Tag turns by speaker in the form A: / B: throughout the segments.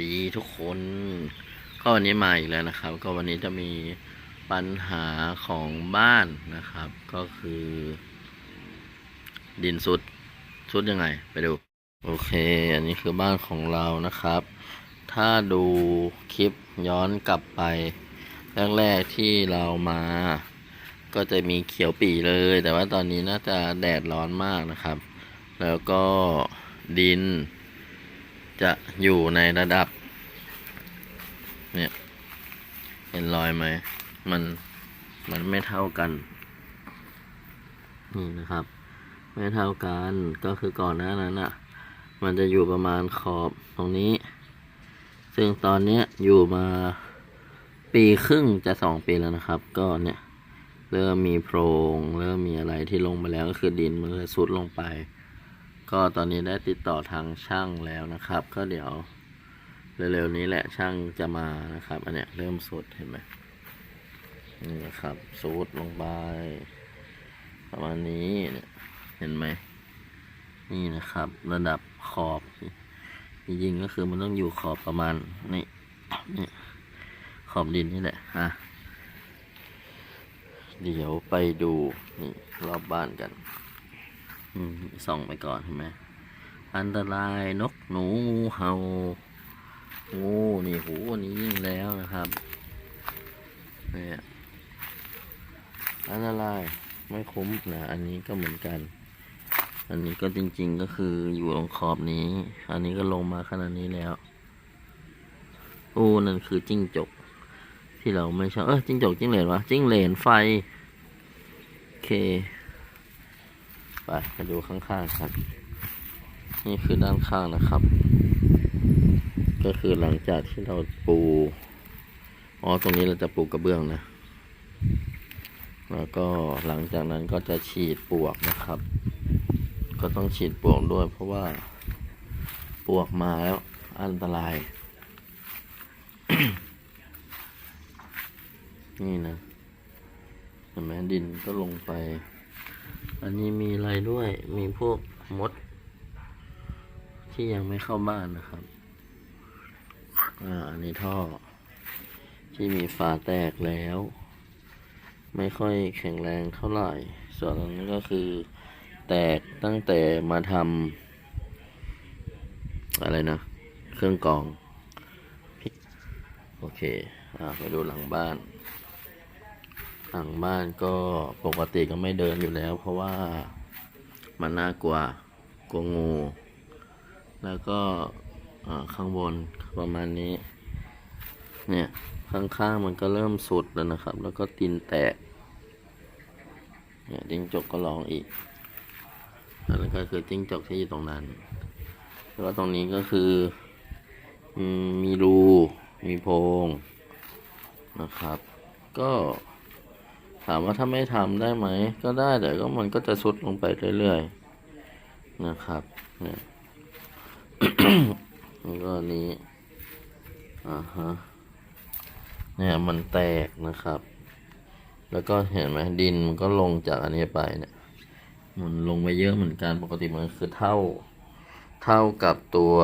A: ดีทุกคน ก็วันนี้มาอีกแล้วนะครับ ก็วันนี้จะมีปัญหาของบ้านนะครับ ก็คือ ดินสุดสุดยังไง ไปดู โอเค อันนี้คือบ้านของเรานะครับ ถ้าดูคลิปย้อนกลับไป แรกๆที่เรามา ก็จะมีเขียวปีเลย แต่ว่าตอนนี้น่าจะแดดร้อนมากนะครับ แล้วก็ดิน จะอยู่ในระดับ เนี่ย เห็นรอยไหม มันมันไม่เท่ากัน นี่นะครับ ไม่เท่ากันก็คือก่อนหน้านั้นอะ มันจะอยู่ประมาณขอบตรงนี้ ซึ่งตอนเนี้ยอยู่มาปีครึ่งจะสองปีแล้วนะครับ ก็เนี่ย เริ่มมีโพรง เริ่มมีอะไรที่ลงไปแล้วก็คือดินมันเลยซุดลงไป ก็ตอนนี้ได้ติดต่อทางช่างแล้วนะครับ ก็เดี๋ยวเร็วๆนี้แหละช่างจะมานะครับ อันเนี้ยเริ่มสุดเห็นไหมนี่นะครับสุดลงไปประมาณนี้เนี่ยเห็นไหมนี่นะครับ ระดับขอบจริงๆก็คือมันต้องอยู่ขอบประมาณนี่นี่ขอบดินนี่แหละฮะเดี๋ยวไปดูนี่รอบบ้านกัน ส่องไปก่อนเห็นไหมอันตรายนกหนูงูเห่างูนี่หูอันนี้ยิ่งแล้วนะครับเนี่ยอันตรายไม่คุ้มนะอันนี้ก็เหมือนกัน อันนี้ก็จริงๆก็คืออยู่ตรงขอบนี้ อันนี้ก็ลงมาขนาดนี้แล้วโอ้นั่นคือจิ้งจก ที่เราไม่ชอบเออจิ้งจกจิ้งเหลนวะจิ้งเหลนไฟโอเค ไปมาดูข้างๆครับ นี่คือด้านข้างนะครับ ก็คือหลังจากที่เราปูอ๋อตรงนี้เราจะปูกระเบื้องนะ แล้วก็หลังจากนั้นก็จะฉีดปวกนะครับ ก็ต้องฉีดปวกด้วย เพราะว่าปวกมาแล้วอันตราย นี่นะเห็นไหมดินก็ลงไป อันนี้มีอะไรด้วย มีพวกมด ที่ยังไม่เข้าบ้านนะครับ อ่า อันนี้ท่อ ที่มีฝาแตกแล้ว ไม่ค่อยแข็งแรงเท่าไหร่ ส่วนอันนี้ก็คือ แตกตั้งแต่มาทำอะไรนะ เครื่องกรอง โอเค อ่าไปดูหลังบ้าน หลังบ้านก็ปกติก็ไม่เดินอยู่แล้ว เพราะว่ามันน่ากลัวกลัวงู แล้วก็ข้างบนประมาณนี้ เนี่ยข้างๆมันก็เริ่มสุดแล้วนะครับ แล้วก็ตีนแตกเนี่ยจิ้งจกก็ร้องอีกนั่นก็คือจิ้งจกที่อยู่ตรงนั้นแล้วตรงนี้ก็คือมีรูมีโพรงนะครับ ก็ ถามว่าถ้าไม่ทำได้ไหม ก็ได้แต่ก็มันก็จะซุดลงไปเรื่อยๆนะครับเนี่ยแล้วก็นนี้อ่าฮะเนี่ยมันแตกนะครับ แล้วก็เห็นไหมดินมันก็ลงจากอันนี้ไปเนี่ยมันลงไปเยอะเหมือนกันปกติมันคือเท่า เท่ากับตัว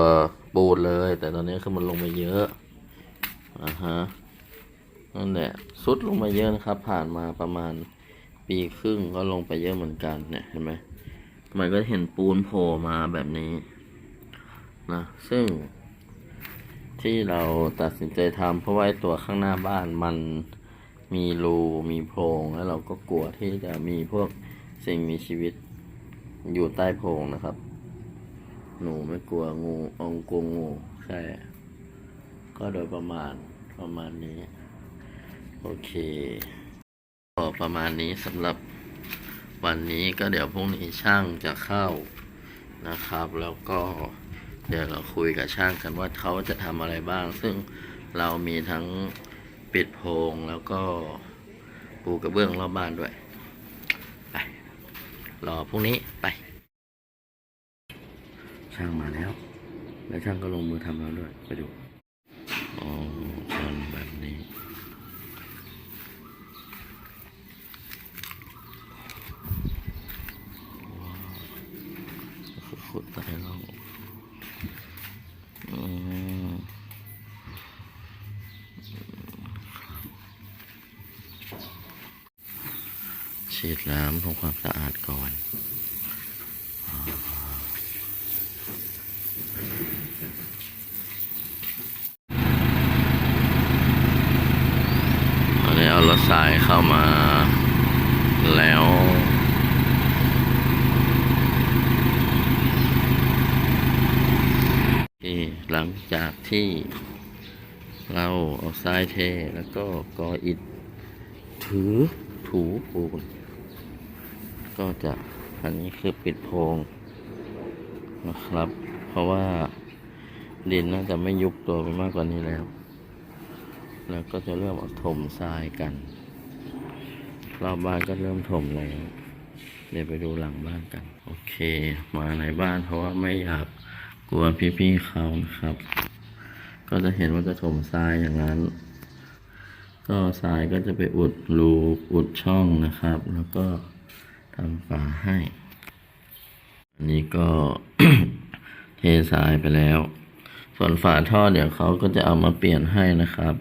A: ปูนเลย แต่ตอนนี้คือมันลงไปเยอะอ่าฮะ นั่นแหละซุดลงไปเยอะนะครับ ผ่านมาประมาณปีครึ่งก็ลงไปเยอะเหมือนกันเนี่ยเห็นไหมมันก็เห็นปูนโผล่มาแบบนี้นะซึ่ง ที่เราตัดสินใจทำเพราะว่าตัวข้างหน้าบ้านมันมีรูมีโพรงแล้วเราก็กลัวที่จะมีพวกสิ่งมีชีวิตอยู่ใต้โพรงนะครับ หนูไม่กลัวงูองกลัวงูใช่ ก็โดยประมาณประมาณนี้ โอเคก็ประมาณนี้สำหรับวันนี้ก็เดี๋ยวพรุ่งนี้ช่างจะเข้านะครับ แล้วก็เดี๋ยวเราคุยกับช่างกันว่าเขาจะทำอะไรบ้าง ซึ่งเรามีทั้งปิดโพรงแล้วก็ปูกระเบื้องรอบบ้านด้วยไปรอพรุ่งนี้ไป ช่างมาแล้ว แล้วช่างก็ลงมือทำแล้วด้วยไปดู อ๋อทำแบบนี้ ขุดไปแล้วอืม ฉีดน้ำทำความสะอาดก่อนตอนนี้เอารถสายเข้ามาแล้วที่หลังจากที่เราเอาทรายเทแล้วก็กออิฐถือถูปูน ก็จะอันนี้คือปิดโพรงนะครับ เพราะว่าดินน่าจะไม่ยุบตัวไปมากกว่านี้แล้ว แล้วก็จะเริ่มเอาถมทรายกันรอบบ้านก็เริ่มถมแล้วเดี๋ยวไปดูหลังบ้านกัน โอเค มาในบ้านเพราะว่าไม่อยากกลัวพี่ๆเขานะครับ ก็จะเห็นว่าจะถมทรายอย่างนั้น ก็ทรายก็จะไปอุดรูอุดช่องนะครับ แล้วก็ ทำฝาให้ อันนี้ก็เททรายไปแล้ว ส่วนฝาท่อเดี๋ยวเขาก็จะเอามาเปลี่ยนให้นะครับ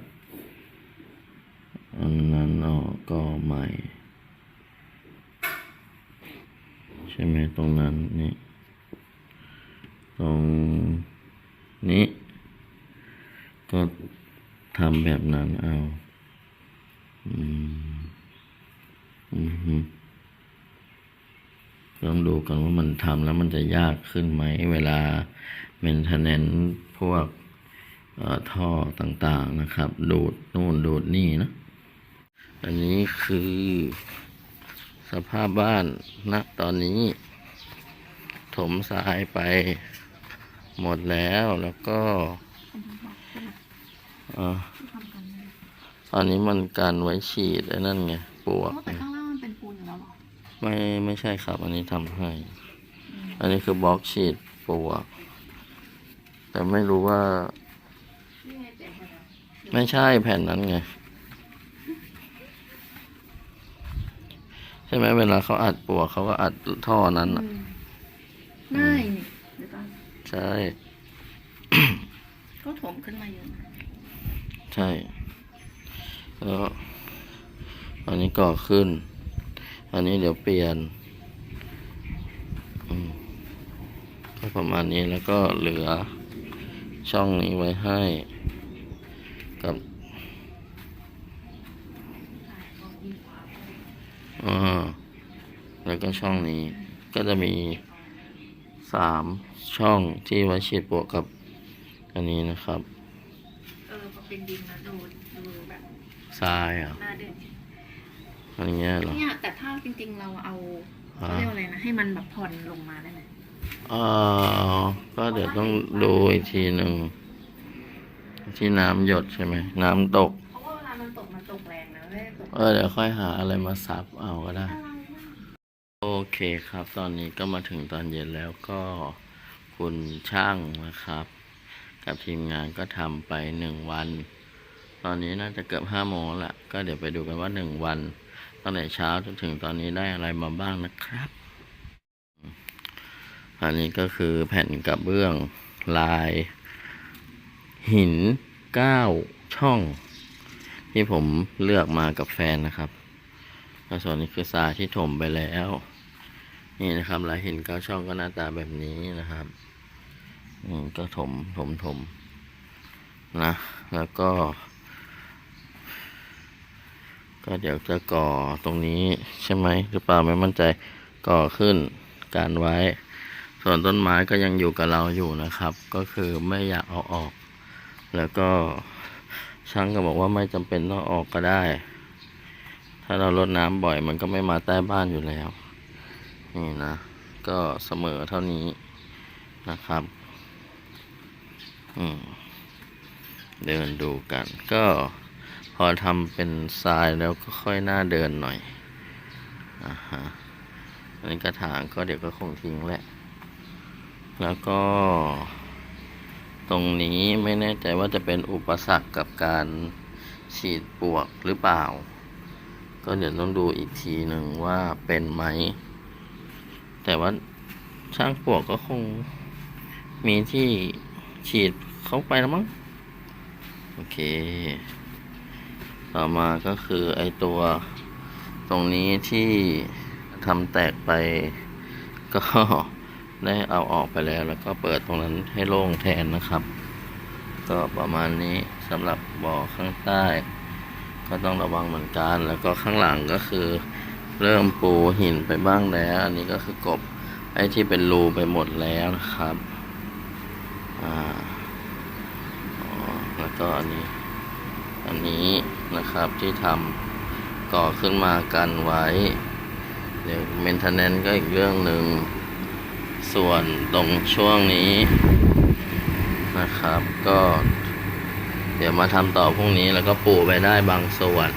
A: อันนั้นออกก็ใหม่ ใช่ไหมตรงนั้นนี่ ตรงนี้ ก็ทำแบบนั้นเอา อืม อืม ต้องดูกันว่ามันทำแล้วมันจะยากขึ้นไหม เวลาเมนเทนเนนพวกท่อต่างๆนะครับ ดูดนู่นดูดนี่นะ อันนี้คือสภาพบ้านณตอนนี้ ถมทรายไปหมดแล้วแล้วก็อ่อตอนนี้มันการไว้ฉีดไอ้นั่นไงปลวก ไม่ไม่ใช่ครับ อันนี้ทำให้ อันนี้คือบล็อกฉีดปลวก แต่ไม่รู้ว่า
B: นี่ไงเจ็บเลยอะ
A: ไม่ใช่แผ่นนั้นไง ใช่ไหมเวลาเขาอัดปลวกเขาก็อัดท่อนั้นน่ะ
B: อืมไม่นี่เดี๋ยวก่อน
A: ใช่
B: ก็ถมขึ้นมาอยู่นะ
A: ใช่ แล้วอันนี้ก่อขึ้น อันนี้เดี๋ยวเปลี่ยนอืมก็ประมาณนี้แล้วก็เหลือช่องนี้ไว้ให้กับอ่าแล้วก็ช่องนี้ก็จะมีสามช่องที่ไว้ฉีดปลวกกับอันนี้นะครับ
B: เออพอเป็นดินนะดูดูแบบ
A: ทรายอะ
B: หน้าเด่น
A: อันเนี้ยเหรอ
B: เนี่ยแต่ถ้าจริงๆเราเอา
A: อ่า
B: เขาเรียกว่าอะไรนะให้มันแบบผ่อนลงมาได้ไหม
A: อ่าก็เดี๋ยวต้องดูอีกทีหนึ่งที่น้ำหยดใช่ไหมน้ำตก
B: เพราะว่าเวลามันตกมันตกแรงนะไม่ได้ตก
A: เออเดี๋ยวค่อยหาอะไรมาซับเอาก็ได้
B: อะไรนะ
A: โอเคครับ ตอนนี้ก็มาถึงตอนเย็นแล้วก็คุณช่างนะครับ กับทีมงานก็ทำไปหนึ่งวัน ตอนนี้น่าจะเกือบห้าโมงแล้วละก็เดี๋ยวไปดูกันว่าหนึ่งวัน ตั้งแต่เช้าจนถึงตอนนี้ได้อะไรมาบ้างนะครับอันนี้ก็คือแผ่นกระเบื้องลาย หินเก้าช่อง ที่ผมเลือกมากับแฟนนะครับแล้วส่วนนี้คือทรายที่ถมไปแล้ว นี่นะครับลายหินเก้าช่องก็หน้าตาแบบนี้นะครับอืมก็ถมถมถมนะ แล้วก็ ก็เดี๋ยวจะก่อตรงนี้ใช่ไหมหรือเปล่าไม่มั่นใจก่อขึ้นการไว้ ส่วนต้นไม้ก็ยังอยู่กับเราอยู่นะครับ ก็คือไม่อยากเอาออก แล้วก็ช่างก็บอกว่าไม่จำเป็นต้องออกก็ได้ ถ้าเราลดน้ำบ่อยมันก็ไม่มาใต้บ้านอยู่แล้วนี่นะ ก็เสมอเท่านี้นะครับ อืมเดินดูกันก็ พอทำเป็นทรายแล้วก็ค่อยหน่าเดินหน่อยอ่าฮะอันนี้กระถางก็เดี๋ยวก็คงทิ้งแหละ แล้วก็ ตรงนี้ไม่แน่ใจว่าจะเป็นอุปสรรคกับการฉีดปวกหรือเปล่า ก็เดี๋ยวต้องดูอีกทีหนึ่งว่าเป็นไหม แต่ว่าช่างปวกก็คงมีที่ฉีดเข้าไปแล้วมั้ง โอเค ต่อมาก็คือไอตัวตรงนี้ที่ทำแตกไป ก็ได้เอาออกไปแล้ว แล้วก็เปิดตรงนั้นให้โล่งแทนนะครับ ก็ประมาณนี้สำหรับบ่อข้างใต้ ก็ต้องระวังเหมือนกัน แล้วก็ข้างหลังก็คือ เริ่มปูหินไปบ้างแล้ว อันนี้ก็คือกบไอ้ที่เป็นรูไปหมดแล้วนะครับอ่าอ๋อแล้วก็อันนี้ อันนี้ นะครับที่ทำก่อขึ้นมากันไว้เดี๋ยวเมนเทนแนนก็อีกเรื่องหนึ่ง ส่วนตรงช่วงนี้นะครับ ก็ เดี๋ยวมาทำต่อพรุ่งนี้แล้วก็ปูไปได้บางส่วน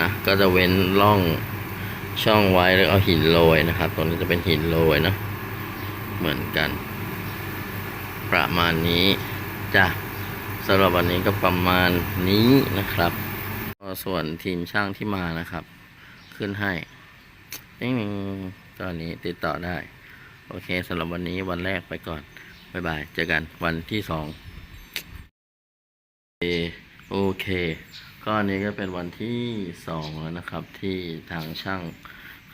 A: นะก็จะเว้นร่องช่องไว้แล้วเอาหินโรยนะครับ ตรงนี้จะเป็นหินโรยเนอะเหมือนกัน ประมาณนี้จ้ะสำหรับวันนี้ก็ประมาณนี้นะครับ ส่วนทีมช่างที่มานะครับ ขึ้นให้นิ่งตอนนี้ติดต่อได้ โอเคสำหรับวันนี้วันแรกไปก่อน บ๊ายบาย เจอกันวันที่สองโอเค ก็อนนี้ก็เป็นวันที่สองแล้วนะครับ ที่ทางช่าง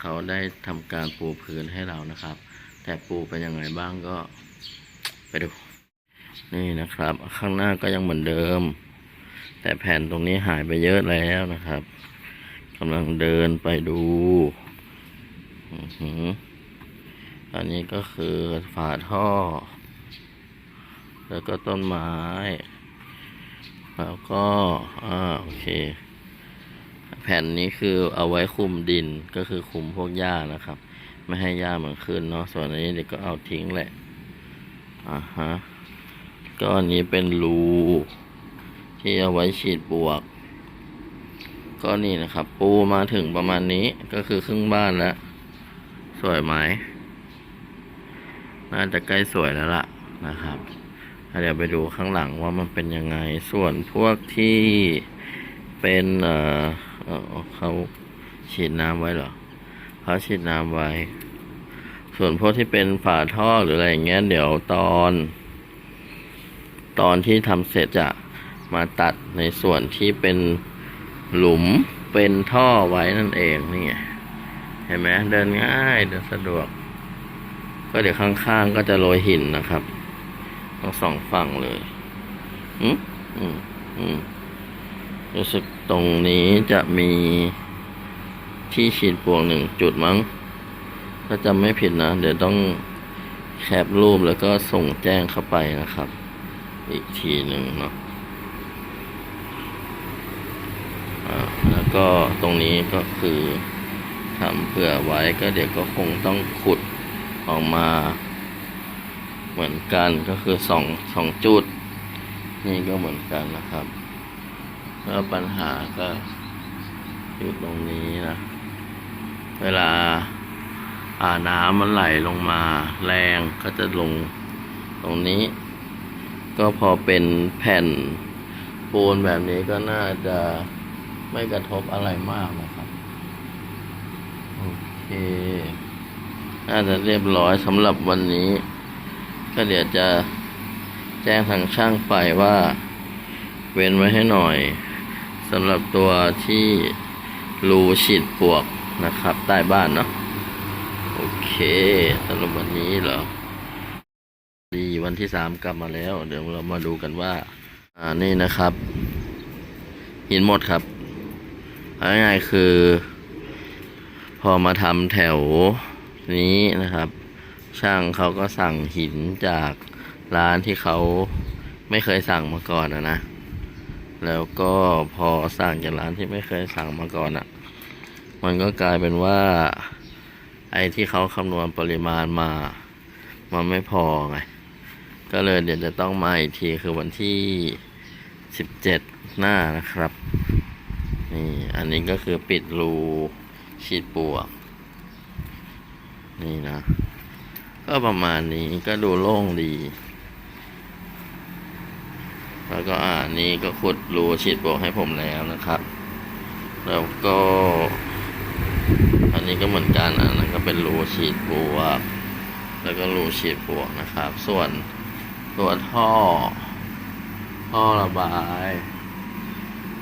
A: เขาได้ทำการปูพื้นให้เรานะครับ แต่ปูเป็นยังไงบ้างก็ไปดู นี่นะครับ ข้างหน้าก็ยังเหมือนเดิม แต่แผ่นตรงนี้หายไปเยอะแล้วนะครับกำลังเดินไปดูอันนี้ก็คือฝาท่อ แล้วก็ต้นไม้ แล้วก็อ่าโอเค แผ่นนี้คือเอาไว้คุมดินก็คือคุมพวกหญ้านะครับ ไม่ให้หญ้ามันขึ้นเนาะส่วนนนี้เด็กก็เอาทิ้งแหละอ่าฮะก็อันนี้เป็นรู ที่เอาไว้ฉีดบวก ก็นี่นะครับ ปูมาถึงประมาณนี้ก็คือครึ่งบ้านแล้ว สวยไหมน่าจะใกล้สวยแล้วล่ะนะครับเดี๋ยวไปดูข้างหลังว่ามันเป็นยังไง ส่วนพวกที่เป็นเออเออเขาฉีดน้ำไว้เหรอเขาฉีดน้ำไว้ ส่วนพวกที่เป็นฝาท่อหรืออะไรอย่างเงี้ยเดี๋ยวตอน ตอนที่ทำเสร็จจะ มาตัดในส่วนที่เป็นหลุมเป็นท่อไว้นั่นเองนี่เห็นไหมเดินง่ายเดินสะดวก ก็เดี๋ยวข้างๆก็จะโรยหินนะครับทั้งสองฝั่งเลยอืมอืมอืมรู้สึกตรงนี้จะมีที่ฉีดปวกหนึ่งจุดมั้ง ถ้าจำไม่ผิดนะ เดี๋ยวต้องแคปรูปแล้วก็ส่งแจ้งเข้าไปนะครับ อีกทีหนึ่งเนาะอ่าแล้ว ก็ตรงนี้ก็คือทำเผื่อไว้ก็เดี๋ยวก็คงต้องขุดออกมา เหมือนกันก็คือสองสองจุด นี่ก็เหมือนกันนะครับแล้วปัญหาก็อยู่ตรงนี้นะ เวลาอ่าน้ำมันไหลลงมา แรงก็จะลงตรงนี้ ก็พอเป็นแผ่นปูนแบบนี้ก็น่าจะ ไม่กระทบอะไรมากนะครับ โอเค น่าจะเรียบร้อยสำหรับวันนี้ ก็เดี๋ยวจะแจ้งทางช่างไปว่า เว้นไว้ให้หน่อยสำหรับตัวที่รูฉีดปลวกนะครับ ใต้บ้านเนาะโอเคสำหรับวันนี้เหรอดีวันที่สามกลับมาแล้ว เดี๋ยวเรามาดูกันว่า อ่านี่นะครับ หินหมดครับ เอาง่ายๆคือ พอมาทำแถวนี้นะครับ ช่างเขาก็สั่งหินจากร้านที่เขาไม่เคยสั่งมาก่อนนะนะ แล้วก็พอสั่งจากร้านที่ไม่เคยสั่งมาก่อนอะ่ะ มันก็กลายเป็นว่า ไอ้ที่เขาคำนวณปริมาณมา มันไม่พอไง ก็เลยเดี๋ยวจะต้องมาอีกทีคือวันที่สิบเจ็ดหน้านะครับ นี่อันนี้ก็คือปิดรูฉีดปลวก นี่นะ ก็ประมาณนี้ก็ดูโล่งดี แล้วก็อ่านี้ก็ขุดรูฉีดปลวกให้ผมแล้วนะครับ แล้วก็ อันนี้ก็เหมือนกันอันนั้นก็เป็นรูฉีดปลวก แล้วก็รูฉีดปลวกนะครับ ส่วนตัวท่อ ท่อระบาย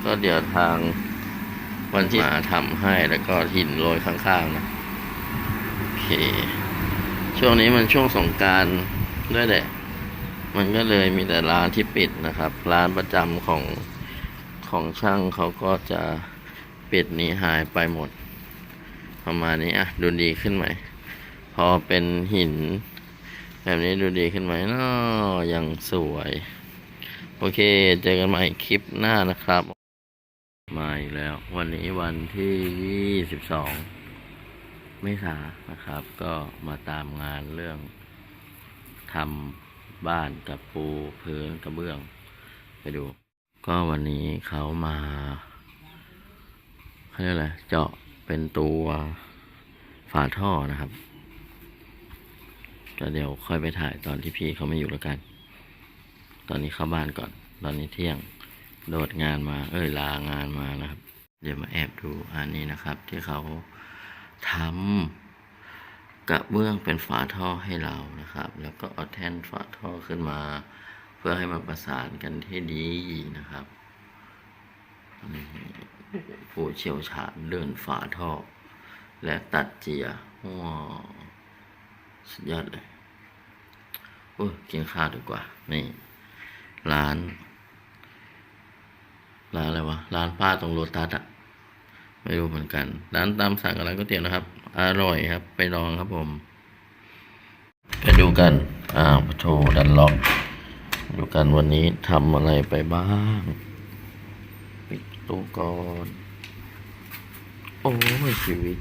A: ก็เดี๋ยวทาง วันที่มาทำให้แล้วก็หินโรยข้างๆนะโอเค ช่วงนี้มันช่วงสงการด้วยแหละ มันก็เลยมีแต่ร้านที่ปิดนะครับ ร้านประจำของของช่างเขาก็จะปิดหนีหายไปหมด ประมาณนี้อะ ดูดีขึ้นไหม พอเป็นหิน แบบนี้ดูดีขึ้นไหมนาะยังสวย โอเค เจอกันใหม่คลิปหน้านะครับ มาอีกแล้ว วันนี้วันที่ 22 เมษายนนะครับ ก็มาตามงานเรื่องทำบ้านกับปูพื้นกระเบื้อง ไปดู ก็วันนี้เขามาเขาเรียกอะไรเจาะเป็นตัวฝาท่อนะครับก็เดี๋ยวค่อยไปถ่ายตอนที่พี่เขาไม่อยู่แล้วกัน ตอนนี้เข้าบ้านก่อน ตอนนี้เที่ยง โดดงานมา เอ้ยลางานมานะครับ เดี๋ยวมาแอบดูอันนี้นะครับ ที่เขาทำกระเบื้องเป็นฝาท่อให้เรานะครับ แล้วก็เอาแท่นฝาท่อขึ้นมา เพื่อให้มันประสานกันที่ดีนะครับนี่ผู้เชี่ยวชาญเดินฝาท่อ และตัดเจียว้าวสุดยอดเลยโอ้กินข้าวดีกว่า นี่ ร้าน ร้านอะไรวะ ร้านป้าตรงโลตัสอะไม่รู้เหมือนกัน ร้านตามสั่งกับร้านก๋วยเตี๋ยวนะครับ อร่อยครับ ไปลองครับผม ไปดูกัน อ้าวโถดันล็อก ดูกันวันนี้ทำอะไรไปบ้าง ปิดตู้ก่อน โอ้ยชีวิต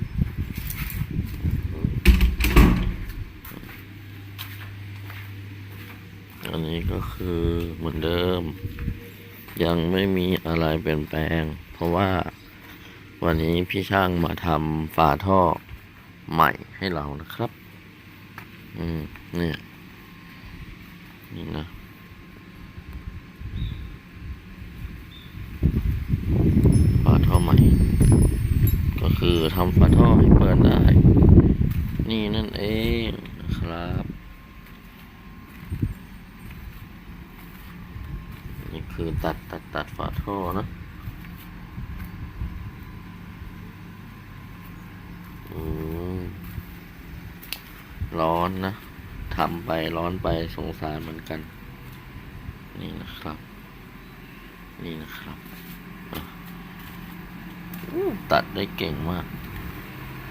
A: อันนี้ก็คือเหมือนเดิม ยังไม่มีอะไรเปลี่ยนแปลง เพราะว่าวันนี้พี่ช่างมาทำฝาท่อใหม่ให้เรานะครับ อืม เนี่ย นี่นะฝาท่อใหม่ ก็คือทำฝาท่อให้เปิดได้ นี่นั่นเองนะครับ นี่ คือตัดตัดตัดฝาท่อนะอืมร้อนนะทำไปร้อนไปสงสารเหมือนกัน นี่นะครับ นี่นะครับอะอู้ตัดได้เก่งมาก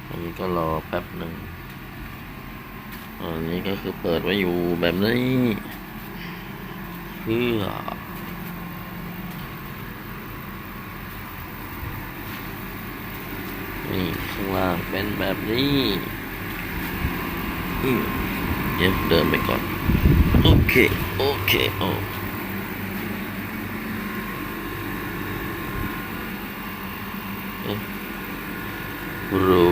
A: อันนี้ก็รอแป๊บหนึ่ง อันนี้ก็คือเปิดไว้อยู่แบบนี้เพื่อ นี่ข้างล่างเป็นแบบนี้อืมเดี๋ยวเดินไปก่อน โอเค โอเค โอ้เอ๊ะรู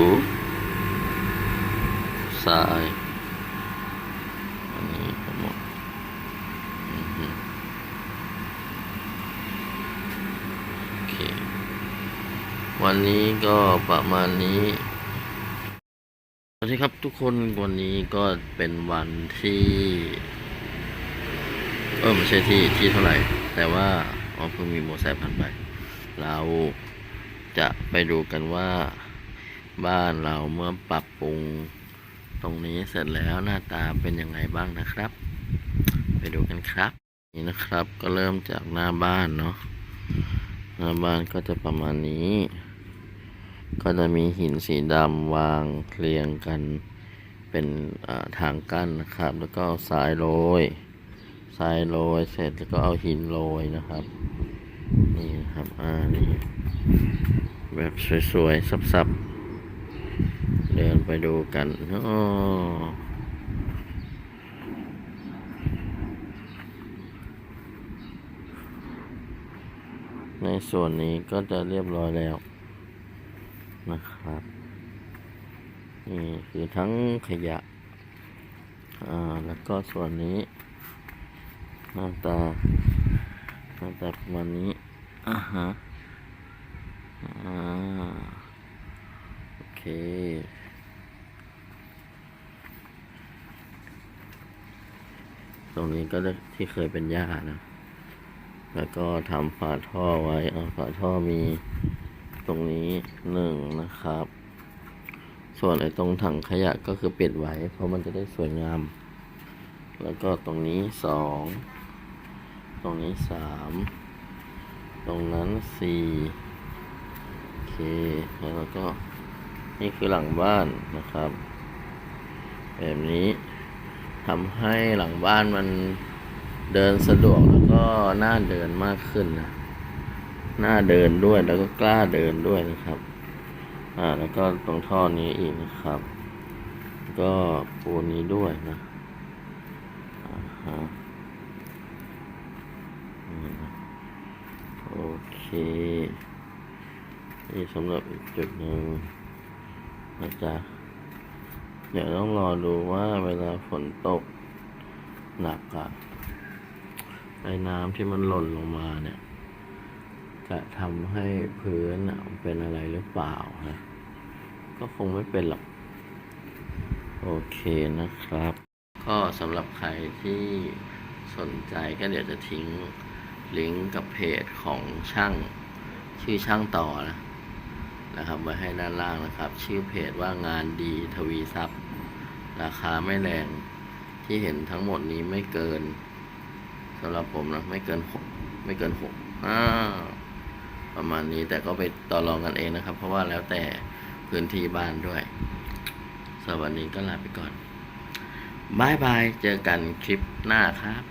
A: ทรายอันนี้ทั้งหมดอือฮึโอเค วันนี้ก็ประมาณนี้สวัสดีครับทุกคนวันนี้ก็เป็นวันที่ เออไม่ใช่ที่ที่เท่าไหร่ แต่ว่าอ๋อเพิ่งมีโมไซค์ผ่านไป เราจะไปดูกันว่า บ้านเราเมื่อปรับปรุงตรงนี้เสร็จแล้วหน้าตาเป็นยังไงบ้างนะครับ ไปดูกันครับ นี่นะครับก็เริ่มจากหน้าบ้านเนาะหน้าบ้านก็จะประมาณนี้ ก็จะมีหินสีดำวางเรียงกันเป็นทางกั้นนะครับ แล้วก็เอาทรายโรยทรายโรยเสร็จแล้วก็เอาหินโรยนะครับ นี่นะครับอ่านี่แบบสวยๆซับๆ เดินไปดูกันอ๋อในส่วนนี้ก็จะเรียบร้อยแล้ว นะครับนี่คือทั้งขยะ อ่า แล้วก็ส่วนนี้หน้าตาหน้าตาประมาณนี้อ่าฮะอ่าโอเคตรงนี้ก็ที่เคยเป็นหญ้านะ แล้วก็ทำฝาท่อไว้เอาฝาท่อมี ตรงนี้หนึ่งนะครับ ส่วนไอ้ตรงถังขยะก็คือปิดไว้ เพราะมันจะได้สวยงาม แล้วก็ตรงนี้สองตรงนี้สามตรงนั้นสี่โอเค แล้วก็นี่คือหลังบ้านนะครับ แบบนี้ทำให้หลังบ้านมันเดินสะดวกแล้วก็น่าเดินมากขึ้นนะ น่าเดินด้วยแล้วก็กล้าเดินด้วยนะครับ อ่า แล้วก็ตรงท่อนี้อีกนะครับ ก็ปูนี้ด้วยนะอ่าฮะนี่นะโอเคนี่สำหรับอีกจุดหนึ่งนะจ๊ะเดี๋ยวต้องรอดูว่าเวลาฝนตกหนักอะไอ้น้ำที่มันหล่นลงมาเนี่ย จะทำให้พื้นเป็นอะไรหรือเปล่านะก็คงไม่เป็นหรอก โอเคนะครับ ก็สำหรับใครที่สนใจก็เดี๋ยวจะทิ้งลิงก์กับเพจของช่างชื่อช่างต่อนะนะครับไว้ให้ด้านล่างนะครับ ชื่อเพจว่างานดีทวีทรัพย์ ราคาไม่แรงที่เห็นทั้งหมดนี้ไม่เกินสำหรับผมนะ ไม่เกินหกไม่เกินหกอ่า ประมาณนี้แต่ก็ไปต่อรองกันเองนะครับ เพราะว่าแล้วแต่พื้นที่บ้านด้วยสวัสดีก็ลาไปก่อนบายบาย เจอกันคลิปหน้าครับ